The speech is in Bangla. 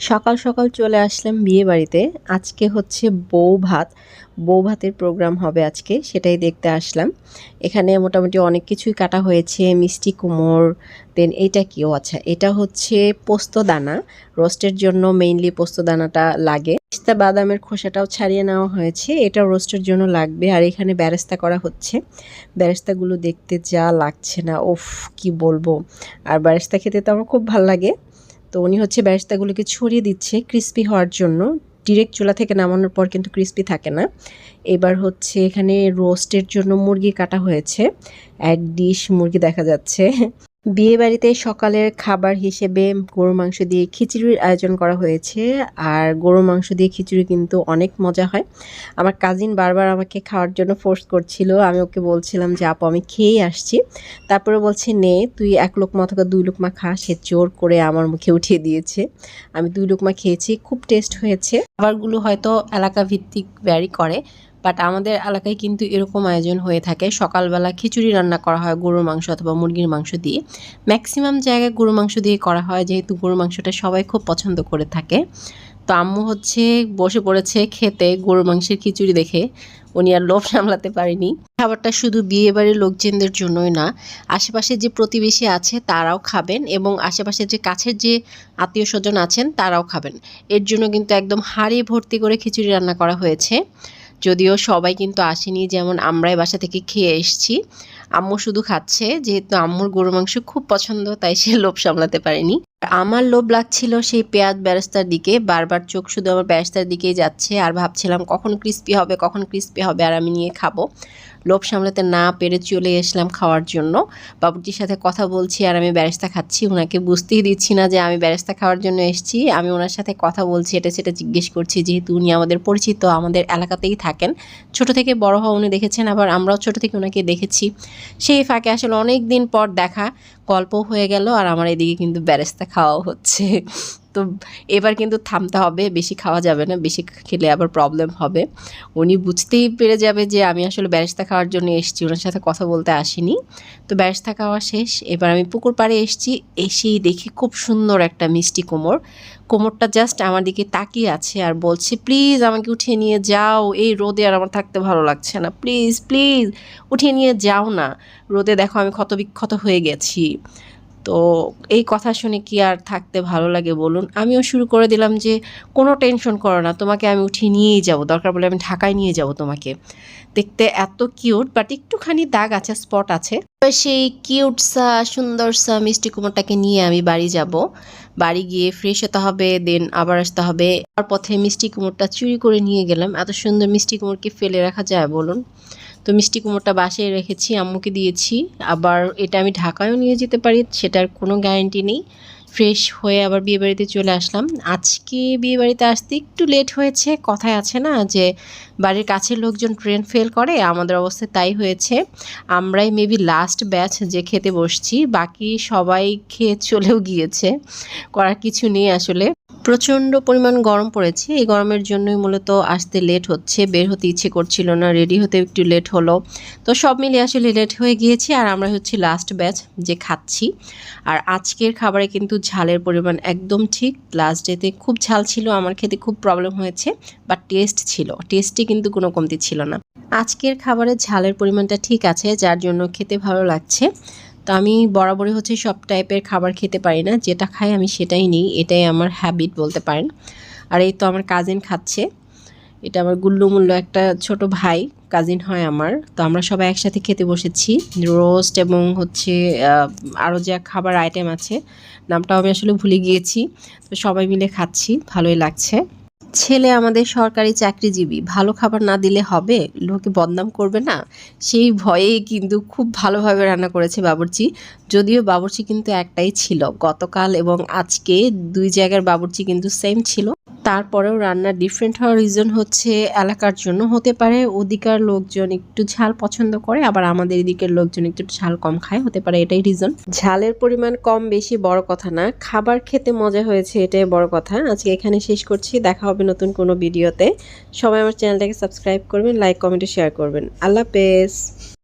সকাল সকাল চলে আসলাম বিয়ে বাড়িতে। আজকে হচ্ছে বউ ভাত। বউ ভাতের প্রোগ্রাম হবে আজকে, সেটাই দেখতে আসলাম। এখানে মোটামুটি অনেক কিছুই কাটা হয়েছে, মিষ্টি কুমোর দেন এটা কিও আচ্ছা এটা হচ্ছে পোস্ত দানা। রোস্টের জন্য মেইনলি পোস্ত দানাটা লাগে। পিস্তা বাদামের খোসাটাও ছাড়িয়ে নেওয়া হয়েছে, এটা রোস্টের জন্য লাগবে। আর এখানে ব্যারেস্তা করা হচ্ছে। ব্যারেস্তাগুলো দেখতে যা লাগছে না ওফ কি বলব। আর ব্যারেস্তা খেতে তো আমার খুব ভালো লাগে। তো উনি হচ্ছে ব্যারেস্তাগুলোকে ছড়িয়ে দিচ্ছে ক্রিস্পি হওয়ার জন্য। ডিরেক্ট চুলা থেকে নামানোর পর কিন্তু ক্রিস্পি থাকে না। এবার হচ্ছে এখানে রোস্টের জন্য মুরগি কাটা হয়েছে। এক ডিশ মুরগি দেখা যাচ্ছে। বিয়ে বাড়িতে সকালের খাবার হিসেবে গরু মাংস দিয়ে খিচুড়ির আয়োজন করা হয়েছে। আর গরু মাংস দিয়ে খিচুড়ি কিন্তু অনেক মজা হয়। আমার কাজিন বারবার আমাকে খাওয়ার জন্য ফোর্স করছিল। আমি ওকে বলছিলাম যে, আপু, আমি খেয়েই আসছি। তারপরে বলছে, নে, তুই এক লোকমা অথবা দুই লোকমা খা। সে জোর করে আমার মুখে উঠিয়ে দিয়েছে। আমি দুই লোকমা খেয়েছি। খুব টেস্ট হয়েছে। খাবারগুলো হয়তো এলাকা ভিত্তিক ভ্যারি করে। বাট আমাদের এলাকায় কিন্তু এরকম আয়োজন হয়ে থাকে। সকালবেলা খিচুড়ি রান্না করা হয় গরুর মাংস অথবা মুরগির মাংস দিয়ে। ম্যাক্সিমাম জায়গায় গরুর মাংস দিয়ে করা হয়, যেহেতু গরুর মাংসটা সবাই খুব পছন্দ করে থাকে। তো আম্মু হচ্ছে বসে পড়েছে খেতে গরুর মাংসের খিচুড়ি দেখে। উনি আর লোভ সামলাতে পারেনি। খাবারটা শুধু বিয়ে বাড়ির লোকজনদের জন্যই না, আশেপাশে যে প্রতিবেশী আছে তারাও খাবেন এবং আশেপাশে যে কাছের যে আত্মীয় স্বজন আছেন তারাও খাবেন। এর জন্য কিন্তু একদম হাড়ি ভর্তি করে খিচুড়ি রান্না করা হয়েছে। যদিও সবাই কিন্তু আসেনি যেমন আমরাই বাসা থেকে খেয়ে এসছি। আম্মু শুধু খাচ্ছে, যেহেতু আম্মুর গরু মাংস খুব পছন্দ, তাই সে লোভ সামলাতে পারেনি। আমার লোভ লাগছিল সেই পেঁয়াজ ব্যারেস্তার দিকে, বারবার চোখ শুধু আমার ব্যারেস্তার দিকেই যাচ্ছে, আর ভাবছিলাম কখন ক্রিস্পি হবে, কখন ক্রিস্পি হবে, আর আমি নিয়ে খাব। লোভ সামলাতে না পেরে চলে এসলাম খাওয়ার জন্য। বাবুটির সাথে কথা বলছি, আর আমি ব্যারেস্তা খাচ্ছি। ওনাকে বুঝতেই দিচ্ছি না যে আমি ব্যারেস্তা খাওয়ার জন্য এসেছি। আমি ওনার সাথে কথা বলছি, এটা সেটা জিজ্ঞেস করছি, যেহেতু উনি আমাদের পরিচিত, আমাদের এলাকাতেই থাকেন। ছোট থেকে বড় হওয়া উনি দেখেছেন, আবার আমরাও ছোট থেকে ওনাকে দেখেছি। সেই ফাঁকে আসলে অনেক দিন পর দেখা গল্প হয়ে গেল আর আমার এদিকে কিন্তু ব্যারেস্তা খাওয়াও হচ্ছে। তো এবার কিন্তু থামতে হবে, বেশি খাওয়া যাবে না, বেশি খেলে আবার প্রবলেম হবে। উনি বুঝতেই পেরে যাবে যে আমি আসলে ব্যারেস্তা খাওয়ার জন্য এসেছি ওনার সাথে কথা বলতে আসিনি। তো ব্যারেস্তা খাওয়া শেষ, এবার আমি পুকুর পাড়ে এসেছি, এসেই দেখি খুব সুন্দর একটা মিষ্টি কোমর। কোমরটা জাস্ট আমার দিকে তাকিয়ে আছে আর বলছে প্লিজ আমাকে উঠিয়ে নিয়ে যাও, এই রোদে আর আমার থাকতে ভালো লাগছে না। প্লিজ প্লিজ উঠিয়ে নিয়ে যাও না। রোদে দেখো আমি ক্ষত বিক্ষত হয়ে গেছি। তো এই কথা শুনে কি আর থাকতে ভালো লাগে বলুন? আমিও শুরু করে দিলাম যে কোনো টেনশন করো না, তোমাকে আমি উঠিয়ে নিয়েই যাব। দরকার বলে আমি ঢাকায় নিয়ে যাব তোমাকে। দেখতে এত কিউট, বাট একটুখানি দাগ আছে, স্পট আছে। সেই কিউট সা, সুন্দর সা, মিষ্টি কুমোরটাকে নিয়ে আমি বাড়ি যাব। বাড়ি গিয়ে ফ্রেশ হতে হবে দেন আবার আসতে হবে। আর পথে মিষ্টি কুমোরটা চুরি করে নিয়ে গেলাম। এত সুন্দর মিষ্টি কুমোরকে ফেলে রাখা যায় বলুন? তো মিষ্টি কুমড়োটা বাসায় রেখেছি, আম্মুকে দিয়েছি। আবার এটা আমি ঢাকায়ও নিয়ে যেতে পারি, সেটার কোনো গ্যারেন্টি নেই। ফ্রেশ হয়ে আবার বিয়েবাড়িতে চলে আসলাম। আজকে বিয়েবাড়িতে আসতে একটু লেট হয়েছে, কথায় আছে না যে বাড়ির কাছের লোকজন ট্রেন ফেল করে, আমাদের অবস্থা তাই হয়েছে। আমরাই মেবি লাস্ট ব্যাচ যে খেতে বসছি, বাকি সবাই খেয়ে চলেও গিয়েছে, করার কিছু নেই আসলে। প্রচণ্ড পরিমাণ গরম পড়েছে। এই গরমের জন্যই মূলত আসতে লেট হচ্ছে, বের হতে ইচ্ছে করছিল না রেডি হতে একটু লেট হলো। তো সব মিলিয়ে আসলে লেট হয়ে গিয়েছি আর আমরা হচ্ছে লাস্ট ব্যাচ যে খাচ্ছি। আর আজকের খাবারে কিন্তু ঝালের পরিমাণ একদম ঠিক। লাস্ট ডেতে খুব ঝাল ছিল, আমার খেতে খুব প্রবলেম হয়েছে বাট টেস্ট ছিল। টেস্টে কিন্তু কোনো কমতি ছিল না। আজকের খাবারে ঝালের পরিমাণটা ঠিক আছে, যার জন্য খেতে ভালো লাগছে। তো আমি বরাবরই হচ্ছে সব টাইপের খাবার খেতে পারি না। যেটা খাই আমি সেটাই নিই। এটাই আমার হ্যাবিট বলতে পারেন। আর এই তো আমার কাজিন খাচ্ছে। এটা আমার গুল্লুমুল্ল একটা ছোট ভাই কাজিন হয় আমার। তো আমরা সবাই একসাথে খেতে বসেছি। রোস্ট এবং হচ্ছে আরও যা খাবার আইটেম আছে, নামটাও আমি আসলে ভুলে গিয়েছি। তো সবাই মিলে খাচ্ছি। ভালোই লাগছে। ছেলে আমাদের সরকারি চাকরিজীবী, ভালো খাবার না দিলে হবে? লোকে বদনাম করবে না? সেই ভয়েই কিন্তু খুব ভালোভাবে রান্না করেছে বাবুর্চি। যদিও বাবুর্চি কিন্তু একটাই ছিল। গতকাল এবং আজকে দুই জায়গার বাবুর্চি কিন্তু সেম ছিল। তারপরেও রান্না ডিফারেন্ট হওয়ার রিজন হচ্ছে এলাকার জন্য হতে পারে। ওদিকার লোকজন একটু ঝাল পছন্দ করে, আবার আমাদের এদিকের লোকজন একটু ঝাল কম খায়, হতে পারে এটাই রিজন ঝালের পরিমাণ কম বেশি বড় কথা না, খাবার খেতে মজা হয়েছে এটাই বড় কথা। আজকে এখানে শেষ করছি, দেখা হবে নতুন কোনো ভিডিওতে সবাই আমার চ্যানেলটাকে সাবস্ক্রাইব করবেন লাইক কমেন্টে শেয়ার করবেন। আল্লাহ হাফেজ।